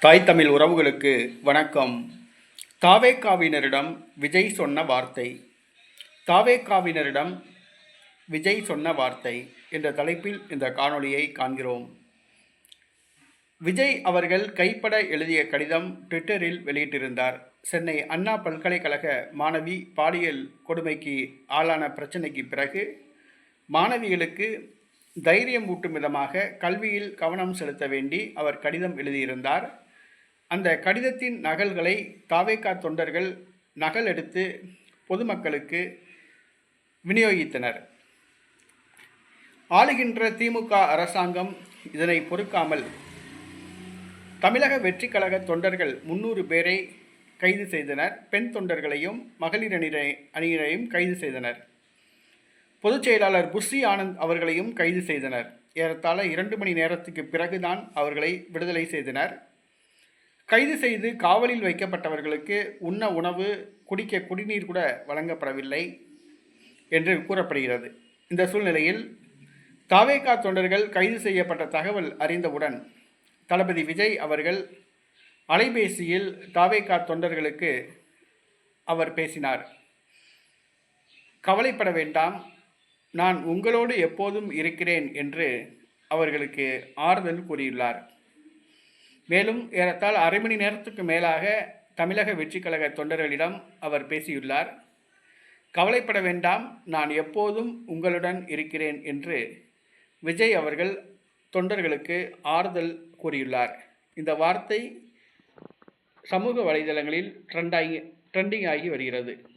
தாய் தமிழ் உறவுகளுக்கு வணக்கம். தாவேக்காவினரிடம் விஜய் சொன்ன வார்த்தை. தாவேக்காவினரிடம் விஜய் சொன்ன வார்த்தை என்ற தலைப்பில் இந்த காணொளியை காண்கிறோம். விஜய் அவர்கள் கைப்பட எழுதிய கடிதம் ட்விட்டரில் வெளியிட்டிருந்தார். சென்னை அண்ணா பல்கலைக்கழக மாணவி பாலியல் கொடுமைக்கு ஆளான பிரச்சனைக்கு பிறகு மாணவிகளுக்கு தைரியம் ஊட்டும் விதமாக கல்வியில் கவனம் செலுத்த வேண்டி அவர் கடிதம் எழுதியிருந்தார். அந்த கடிதத்தின் நகல்களை தாவேகா தொண்டர்கள் நகல் எடுத்து பொதுமக்களுக்கு விநியோகித்தனர். ஆளுகின்ற திமுக அரசாங்கம் இதனை பொறுக்காமல் தமிழக வெற்றி கழக தொண்டர்கள் முன்னூறு பேரை கைது செய்தனர். பெண் தொண்டர்களையும் மகளிர் அணியினரையும் கைது செய்தனர். பொதுச் செயலாளர் புஷி ஆனந்த் அவர்களையும் கைது செய்தனர். ஏறத்தாழ இரண்டு மணி நேரத்துக்கு பிறகுதான் அவர்களை விடுதலை செய்தனர். கைது செய்து காவலில் வைக்கப்பட்டவர்களுக்கு உண்ண உணவு குடிக்க குடிநீர் கூட வழங்கப்படவில்லை என்று கூறப்படுகிறது. இந்த சூழ்நிலையில் தாவேகா தொண்டர்கள் கைது செய்யப்பட்ட தகவல் அறிந்தவுடன் தளபதி விஜய் அவர்கள் அலைபேசியில் தாவேகா தொண்டர்களுக்கு அவர் பேசினார். கவலைப்பட வேண்டாம். நான் உங்களோடு எப்போதும் இருக்கிறேன் என்று அவர்களுக்கு ஆறுதல் கூறியுள்ளார். மேலும் ஏறத்தால் அரை மணி நேரத்துக்கு மேலாக தமிழக வெற்றிக் கழக தொண்டர்களிடம் அவர் பேசியுள்ளார். கவலைப்பட வேண்டாம் நான் எப்போதும் உங்களுடன் இருக்கிறேன் என்று விஜய் அவர்கள் தொண்டர்களுக்கு ஆறுதல் கூறியுள்ளார். இந்த வார்த்தை சமூக வலைதளங்களில் ட்ரெண்டாகி ட்ரெண்டிங் ஆகி வருகிறது.